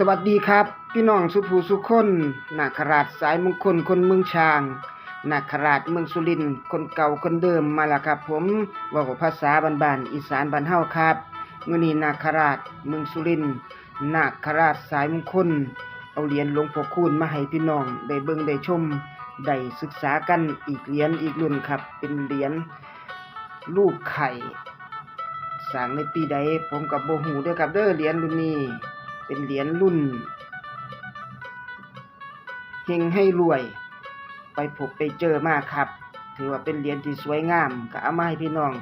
สวัสดีครับ พี่น้องสุภูสุคนนาคราชสายมงคลคนเมืองช้างนาคราชเมืองสุรินคนเก่าคนเดิมมาแล้วครับ ผมว่าภาษาบ้านๆอีสานบ้านเฮาครับมื้อนี้นาคราชเมืองสุรินนาคราชสายมงคล เอาเหรียญหลวงพ่อคูณมาให้พี่น้องได้เบิ่งได้ชมได้ศึกษากันอีกเหรียญอีกรุ่นครับ เป็นเหรียญลูกไข่สร้างในปีใดผมกับโบหูด้อครับเด้อเหรียญรุ่นนี้ เป็นเหรียญรุ่นเฮงให้รวย ไปพบไปเจอมาครับ ถือว่าเป็นเหรียญที่สวยงามก็เอามาให้พี่น้อง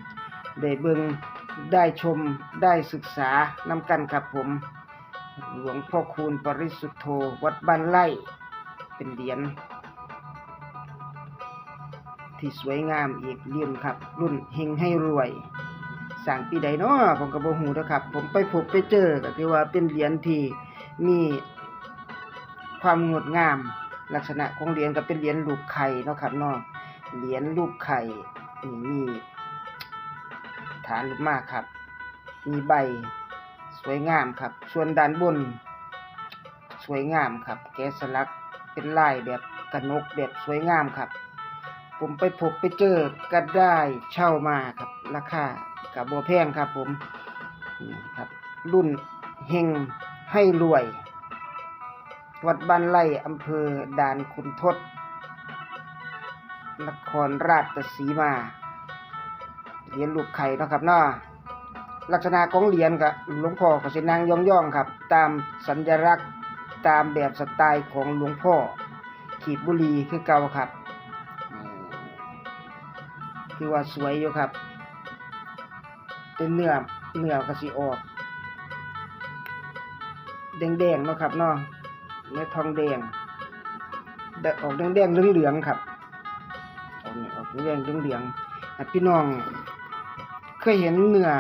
ได้เบิงได้ชมได้ศึกษานำกันครับผม หลวงพ่อคูณปริสุทธโธวัดบ้านไร่ เป็นเหรียญที่สวยงามอีกเหรียญครับ รุ่นเฮงให้รวย สั่งปีใดเนาะผมก็บ่ฮู้นะครับ ผมไปพบไปเจอก็ถือว่าเป็นเหรียญที่มีความงดงาม ลักษณะของเหรียญก็เป็นเหรียญรูปไข่เนาะครับเนาะเหรียญรูปไข่นี่มีฐานรูปมากครับ มีใบสวยงามครับ ส่วนด้านบน สวยงามครับ แกะสลักเป็นลายแบบกระนกแบบสวยงามครับ ผมไปพบไปเจอก็ได้เช่ามาครับ ราคา กับบัวแพงครับผมนี่ครับ รุ่นเฮงให้รวย วัดบ้านไร่อำเภอด่านขุนทดนครราชสีมาเหรียญลูกไข่นะครับเนาะลักษณะของเหรียญกับหลวงพ่อก็สินางย่องๆครับ ตามสัญลักษณ์ตามแบบสไตล์ของหลวงพ่อ ขีดบุรีคือเก่าครับ คือว่าสวยอยู่ครับ เป็นเนื้อเนื้อก็สิออก แดงๆเนาะครับเนาะเนื้อทองแดงแออกแดงๆเหลืองๆครับออกออกแดงๆเหลืองๆอะพี่น้อง เคยเห็นเนื้อ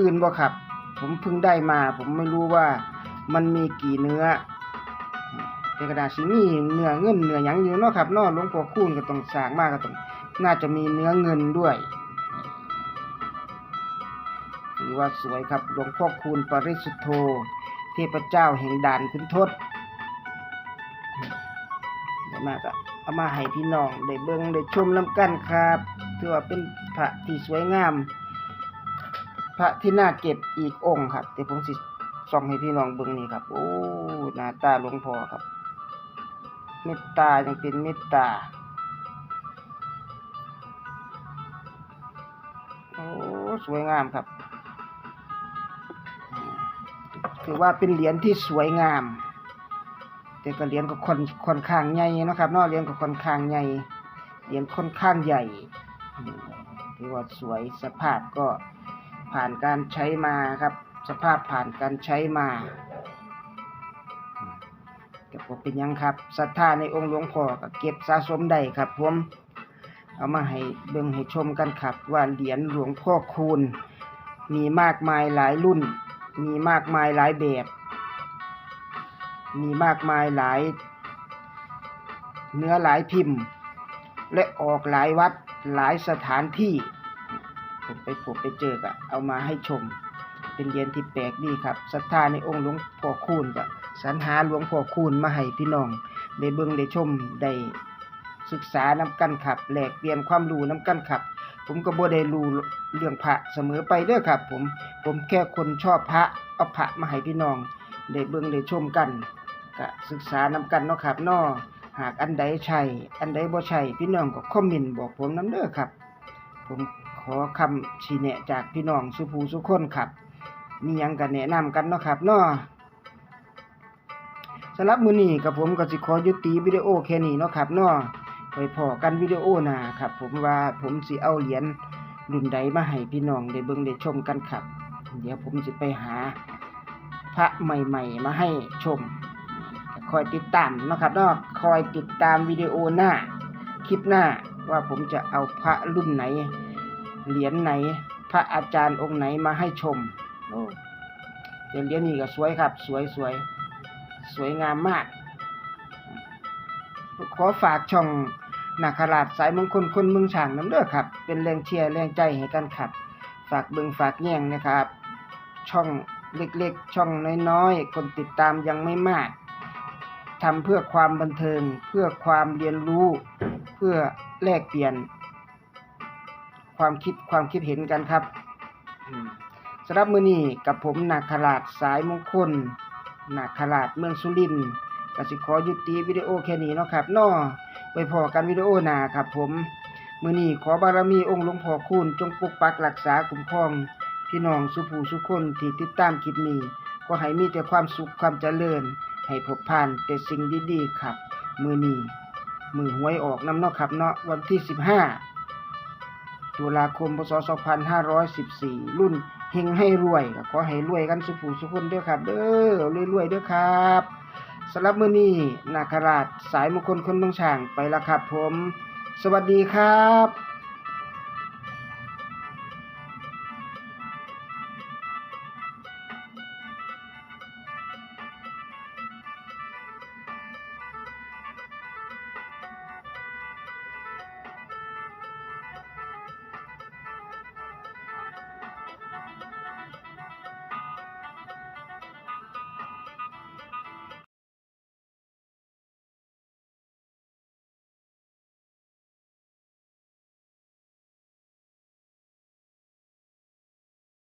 อื่นบ่ครับ ผมเพิ่งได้มา ผมไม่รู้ว่ามันมีกี่เนื้อแต่กระดาษสีมีเนื้อเงินเนื้อหยังอยู่เนาะครับเนาะหลวงพ่อคูณก็ต้องสร้างมากก็ต้องน่าจะมีเนื้อเงินด้วย ว่าสวยครับ หลวงพ่อคูณปริสุทธโธ เทพเจ้าแห่งด่านคุณทศเดี๋ยวมาก็เอามาให้พี่น้องได้เบิ่งได้ชมน้ำกันครับถือว่าเป็นพระที่สวยงาม พระที่น่าเก็บอีกองค์ครับเดี๋ยวผมสิส่องให้พี่น้องเบิ่งนี่ครับ โอ้หน้าตาหลวงพ่อครับ เมตตายังเป็นเมตตาโอ้สวยงามครับ ถือว่าเป็นเหรียญที่สวยงาม แต่ก็เหรียญก็ค่อนค่อนข้างใหญ่นะครับเนาะเหรียญก็ค่อนข้างใหญ่เหรียญค่อนข้างใหญ่ถือว่าสวยสภาพก็ผ่านการใช้มาครับ สภาพผ่านการใช้มาอืมแต่ก็เป็นยังครับศรัทธาในองค์หลวงพ่อก็เก็บสะสมได้ครับผมเอามาให้เบิ่งให้ชมกันครับ ว่าเหรียญหลวงพ่อคูณมีมากมายหลายรุ่น มีมากมายหลายแบบ มีมากมายหลาย เนื้อหลายพิมพ์ และออกหลายวัดหลายสถานที่ ผมไปพบไปเจอก็เอามาให้ชม เป็นเหรียญที่แปลกดีครับศรัทธาในองค์หลวงพ่อคูณก็สรรหาหลวงพ่อคูณมาให้พี่น้องได้เบิ่งได้ชมได้ศึกษาน้ำกันครับแหลกเปลี่ยนความรู้น้ำกันครับ ผมก็บ่ได้รู้เรื่องพระเสมอไปเด้อครับ ผมผมแค่คนชอบพระเอาพระมาให้พี่น้องได้เบิ่งได้ชมกันก็ศึกษานำกันเนาะครับเนาะหากอันใดใช่อันใดบ่ใช่พี่น้องก็คอมเมนต์บอกผมนำเด้อครับ ผมขอคำชี้แนะจากพี่น้องสุภูสุคนครับ มีหยังก็แนะนำกันเนาะครับเนาะสำหรับมื้อนี้กับผมก็สิขอยุติวิดีโอแค่นี้เนาะครับเนาะ ไว้พอกันวิดีโอหน้าครับ ผมว่าผมสิเอาเหรียญรุ่นใดมาให้พี่น้องได้เบิ่งได้ชมกันครับ เดี๋ยวผมสิไปหาพระใหม่ ๆ มาให้ชม คอยติดตามนะครับเนาะคอยติดตามวิดีโอหน้า คลิปหน้าว่าผมจะเอาพระรุ่นไหน เหรียญไหน พระอาจารย์องค์ไหนมาให้ชมโอ้เหรียญนี้ก็สวยครับ สวยสวยสวยงามมาก ขอฝากช่องนาคราชสายมงคลคนเมืองฉางน้ำเด้อครับ เป็นแรงเชียร์แรงใจให้กันครับ ฝากเบิงฝากแย่งนะครับ ช่องเล็กๆ ช่องน้อยๆ คนติดตามยังไม่มากทำเพื่อความบันเทิง เพื่อความเรียนรู้ เพื่อแลกเปลี่ยน ความคิดความคิดเห็นกันครับสำหรับมือนี้กับผมนาคราชสายมงคลนาคราชเมืองสุรินทร์ ก็สิขอยุติวิดีโอแค่นี้เนาะครับเนาะไว้พอกันวิดีโอหน้าครับผมมื้อนี้ขอบารมีองค์หลวงพ่อคูณจงปกปักรักษาคุ้มครองพี่น้องสุภูสุคนที่ติดตามคลิปนี้ก็ให้มีแต่ความสุขความเจริญ ให้พบผ่านแต่สิ่งดีๆครับ มือนี้มือหวยออกนำเนาะครับเนาะวันที่ 15 ตุลาคมพศ 2514 รุ่นเฮงให้รวยก็ขอให้รวยกันสุภูสุคนเด้อครับเด้อรวยๆเด้อครับ สำหรับมือนี้นาคราชสายมงคลคนเมืองช่างไปแล้วครับผม สวัสดีครับ